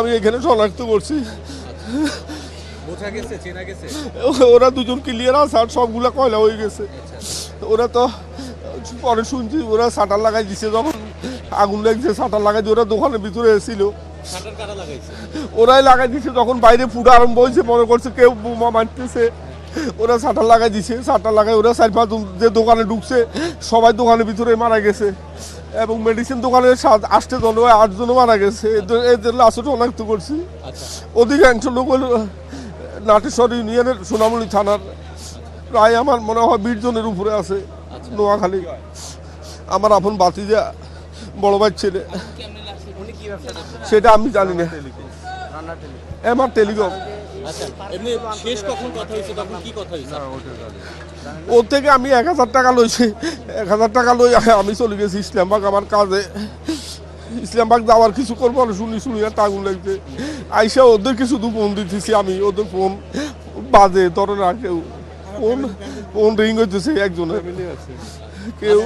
আমি এখানে শনাক্ত করছি। ওরা দুজন ক্লিয়ার আছে আর সবগুলা কয়লা হয়ে গেছে। ওরা তো পরে শুনছি ওরা শাটার লাগাই দিছে যখন আগুন লাগছে শাটার লাগাই দিয়ে ওরা দোকানের ভিতরে এসেছিল। ওরাই লাগাই দিছে যখন বাইরে ফুটা আরম্ভ হয়েছে মনে করছে কেউ বোমা মারতেছে। ওরা শাটার লাগাই দিছে শাটার লাগাই ওরা চার পাঁচ যে দোকানে ঢুকছে সবাই দোকানের ভিতরে মারা গেছে। এবং মেডিসিন দোকানে সাত আটটা জন আটজনও মারা গেছে। এদের লাশও শনাক্ত করছি। আচ্ছা। অধিকাংশ লোক হলো নাটেশ্বর ইউনিয়নের সোনামণি থানার। প্রায় আমার মনে হয় বিশ জনের উপরে আছে নোয়াখালী। আমার আপন বাতিজা বড় ভাই ছেলে। উনি কি ব্যবসা করতেন সেটা আমি জানি না। আমার টেলিকম। আচ্ছা এমনি শেষ কখন কথা হয়েছে? তখন কি কথা হয়েছে? ওর থেকে আমি এক হাজার টাকা লইছি। এক হাজার টাকা লই আমি চলে গেছি ইসলামবাগ আমার কাজে। ইসলামবাগ যাওয়ার কিছু করব না শুনি শুনি আর টাগুন লাগছে। আইসা ওদের কিছু দু ফোন দিতেছি আমি ওদের ফোন বাজে ধরে না কেউ। ফোন ফোন রিং হইতেছে একজনের। কেউ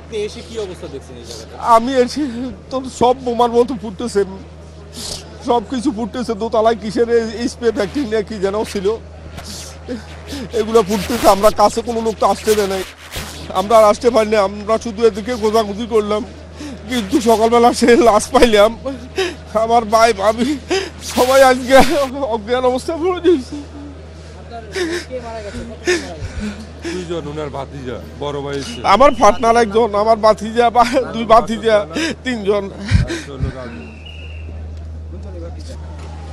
আপনি এসে কি অবস্থা দেখছেন আমি এসে তো সব বোমার মতো ফুটতেছে। সব কিছু ফুটতেছে দোতলায় কিসের স্প্রে ফ্যাক্টরি নিয়ে কি যেন ছিল। এগুলো ফুটতেছে আমরা কাছে কোনো লোক তো আসতে দেয় নাই। আমরা আর আসতে পারিনি আমরা শুধু এদিকে গোজাগুজি করলাম। কিন্তু সকালবেলা সে লাশ পাইলাম। আমার ভাই ভাবি সবাই আজকে অজ্ঞান অবস্থা পড়ে দিয়েছে দুইজন বড় ভাই আমার পার্টনার একজন আমার বাতিজা বা দুই বাতিজা তিনজন। Thank you.